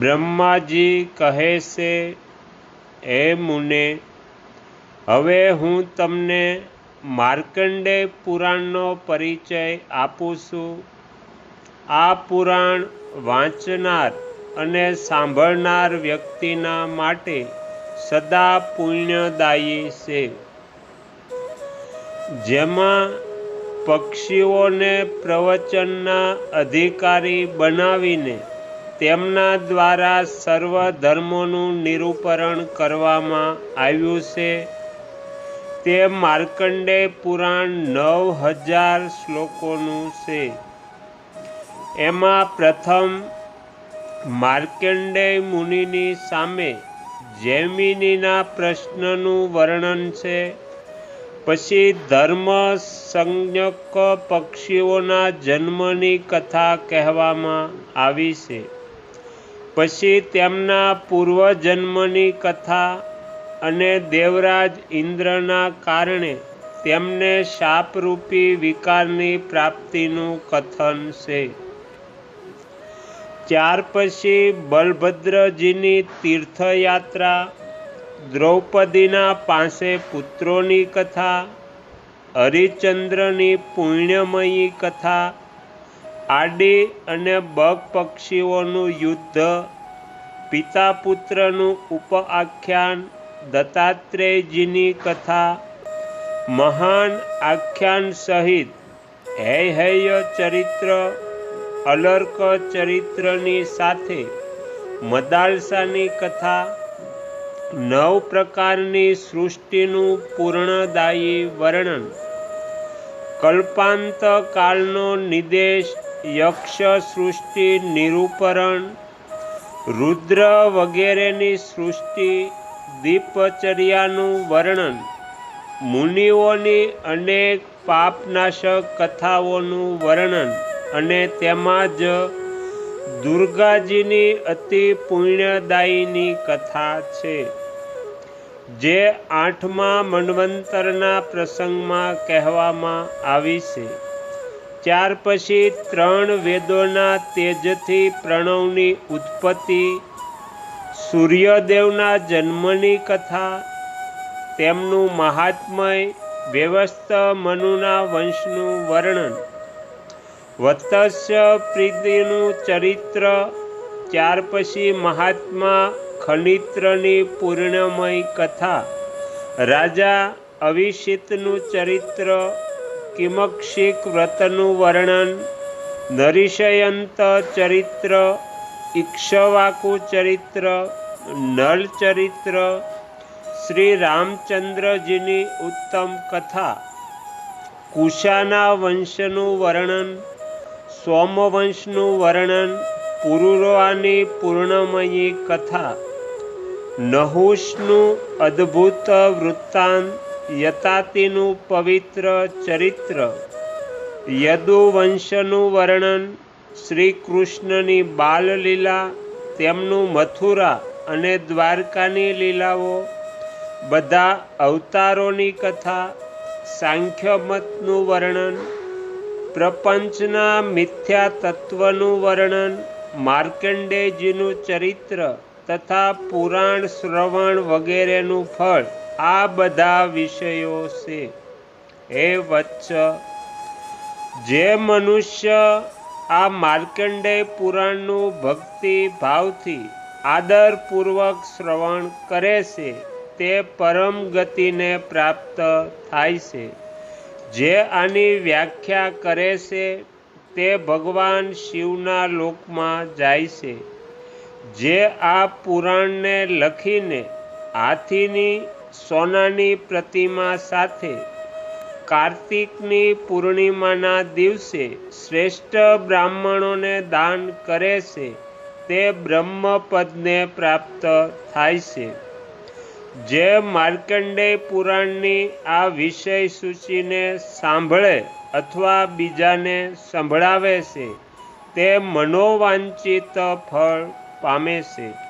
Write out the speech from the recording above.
બ્રહ્માજી કહે છે એ મુને, હવે હું તમને માર્કંડેય પુરાણનો પરિચય આપું છું. આ પુરાણ વાંચનાર અને સાંભળનાર વ્યક્તિના માટે સદા પુણ્યદાયી છે. જેમાં પક્ષીઓને પ્રવચનના અધિકારી બનાવીને તેમના દ્વારા સર્વ ધર્મોનું નિરૂપરણ કરવામાં આવ્યું છે. તે માર્કંડેય પુરાણ નવ હજાર શ્લોકોનું છે. એમાં પ્રથમ, માર્કંડેય મુનિની સામે જૈમિનીના પ્રશ્નનું વર્ણન છે. પછી ધર્મ સંજ્ઞક પક્ષીઓના જન્મની કથા કહેવામાં આવી છે. પછી તેમના પૂર્વજન્મની કથા અને દેવરાજ ઇન્દ્રના કારણે તેમને શાપરૂપી વિકારની પ્રાપ્તિનું કથન છે. ત્યાર પછી બલભદ્રજીની તીર્થયાત્રા, દ્રૌપદીના પાસે પુત્રોની કથા, હરિચંદ્રની પુણ્યમયી કથા આડી અને બગ પક્ષીઓનું યુદ્ધ પિતા પુત્રનું ઉપઆખ્યાન, દત્તાત્રેયજીની કથા, મહાન આખ્યાન સહિત હૈહૈય ચરિત્ર, અલર્ક ચરિત્રની સાથે મદાલસાની કથા, નવ પ્રકારની સૃષ્ટિનું પૂર્ણદાયી વર્ણન કલ્પાંત કાળનો નિદેશ યક્ષ સૃષ્ટિ નિરૂપરણ, રુદ્ર વગેરેની સૃષ્ટિ, દીપચર્યાનું વર્ણન, મુનિઓની અનેક પાપનાશક કથાઓનું વર્ણન અને તેમાં જ દુર્ગાજીની અતિ પુણ્યદાયીની કથા છે, જે આઠમા મન્વંતરના પ્રસંગમાં કહેવામાં આવી છે. ત્યાર પછી ત્રણ વેદોના તેજથી પ્રણવની ઉત્પત્તિ, સૂર્યદેવના જન્મની કથા, તેમનું મહાત્મય વ્યવસ્થ મનુના વંશનું વર્ણન વત્સ્ય પ્રીતિનું ચરિત્ર, ત્યાર પછી મહાત્મા ખનિત્રની પૂર્ણમય કથા, રાજા અવિષિતનું ચરિત્ર કિમક્ષિક વ્રતનું વર્ણન નરિષયંત ચરિત્ર ઇક્ષવાકુ ચરિત્ર નલ ચરિત્ર શ્રી રામચંદ્રજીની ઉત્તમ કથા કુશાના વંશનું વર્ણન સોમવંશનું વર્ણન પુરુરવાની પૂર્ણમયી કથા નહુષનું અદ્ભુત વૃત્તાંત યતાતિનું પવિત્ર ચરિત્ર. યદુવંશનું વર્ણન શ્રી કૃષ્ણની બાલલીલા, તેમનું મથુરા અને દ્વારકાની લીલાઓ, બધા અવતારોની કથા, સાંખ્યમતનું વર્ણન, પ્રપંચના મિથ્યા તત્વનું વર્ણન, માર્કંડેયજીનું ચરિત્ર તથા પુરાણ શ્રવણ વગેરેનું ફળ. આ બધા વિષયો છે. હે વત્સ જે મનુષ્ય આ માર્કંડેય પુરાણનું ભક્તિ ભાવથી આદરપૂર્વક શ્રવણ કરે છે, તે પરમ ગતિને પ્રાપ્ત થાય છે. જે આની વ્યાખ્યા કરે છે, તે ભગવાન શિવના લોકમાં જાય છે. જે આ પુરાણને લખીને હાથીની સોનાની પ્રતિમા સાથે કાર્તિકની પૂર્ણિમાના દિવસે શ્રેષ્ઠ બ્રાહ્મણોને દાન કરે છે, તે બ્રહ્મપદને પ્રાપ્ત થાય છે. જે માર્કંડેય પુરાણની આ વિષય સૂચિને સાંભળે અથવા બીજાને સંભળાવે છે, તે મનોવાંચિત ફળ પામે છે.